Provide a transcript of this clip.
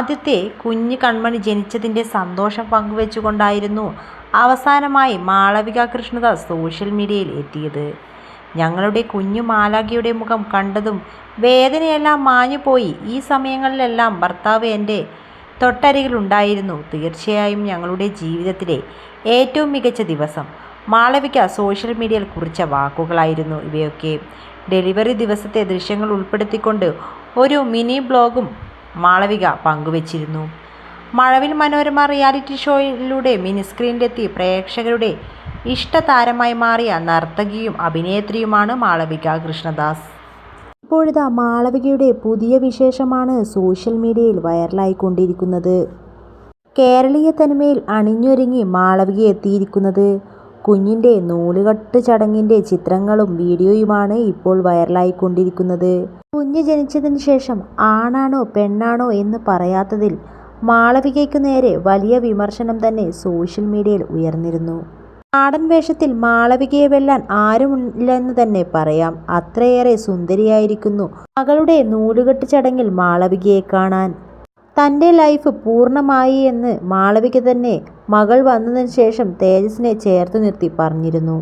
ആദ്യത്തെ കുഞ്ഞ് കൺമണി ജനിച്ചതിന്റെ സന്തോഷം പങ്കുവെച്ചുകൊണ്ടായിരുന്നു അവസാനമായി മാളവിക കൃഷ്ണദാസ് സോഷ്യൽ മീഡിയയിൽ എത്തിയത്. ഞങ്ങളുടെ കുഞ്ഞു മാലാഗിയുടെ മുഖം കണ്ടതും വേദനയെല്ലാം മാഞ്ഞുപോയി. ഈ സമയങ്ങളിലെല്ലാം ഭർത്താവ് എന്റെ തൊട്ടരികിലുണ്ടായിരുന്നു. തീർച്ചയായും ഞങ്ങളുടെ ജീവിതത്തിലെ ഏറ്റവും മികച്ച ദിവസം. മാളവിക സോഷ്യൽ മീഡിയയിൽ കുറിച്ച വാക്കുകളായിരുന്നു ഇവയൊക്കെ. ഡെലിവറി ദിവസത്തെ ദൃശ്യങ്ങൾ ഉൾപ്പെടുത്തിക്കൊണ്ട് ഒരു മിനി ബ്ലോഗും മാളവിക പങ്കുവച്ചിരുന്നു മഴവിൽ മനോരമ റിയാലിറ്റി ഷോയിലൂടെ മിനിസ്ക്രീനിലെത്തി പ്രേക്ഷകരുടെ ഇഷ്ടതാരമായി മാറിയ നർത്തകിയും അഭിനേത്രിയുമാണ് മാളവിക കൃഷ്ണദാസ്. ഇപ്പോഴിതാ മാളവികയുടെ പുതിയ വിശേഷമാണ് സോഷ്യൽ മീഡിയയിൽ വൈറലായിക്കൊണ്ടിരിക്കുന്നത്. കേരളീയ തനിമയിൽ അണിഞ്ഞൊരുങ്ങി മാളവിക എത്തിയിരിക്കുന്നത്. കുഞ്ഞിന്റെ നൂലുകെട്ട് ചടങ്ങിന്റെ ചിത്രങ്ങളും വീഡിയോയുമാണ് ഇപ്പോൾ വൈറലായിക്കൊണ്ടിരിക്കുന്നത്. കുഞ്ഞ് ജനിച്ചതിന് ശേഷം ആണാണോ പെണ്ണാണോ എന്ന് പറയാത്തതിൽ മാളവികയ്ക്കു നേരെ വലിയ വിമർശനം തന്നെ സോഷ്യൽ മീഡിയയിൽ ഉയർന്നിരുന്നു. നാടൻ വേഷത്തിൽ മാളവികയെ വെല്ലാൻ ആരുമില്ലെന്ന് തന്നെ പറയാം. അത്രയേറെ സുന്ദരിയായിരിക്കുന്നു മകളുടെ നൂലുകെട്ട് ചടങ്ങിൽ മാളവികയെ കാണാൻ. തന്റെ ലൈഫ് പൂർണമായി എന്ന് മാളവിക തന്നെ മകൾ വന്നതിന് ശേഷം തേജസിനെ ചേർത്ത് നിർത്തി പറഞ്ഞിരുന്നു.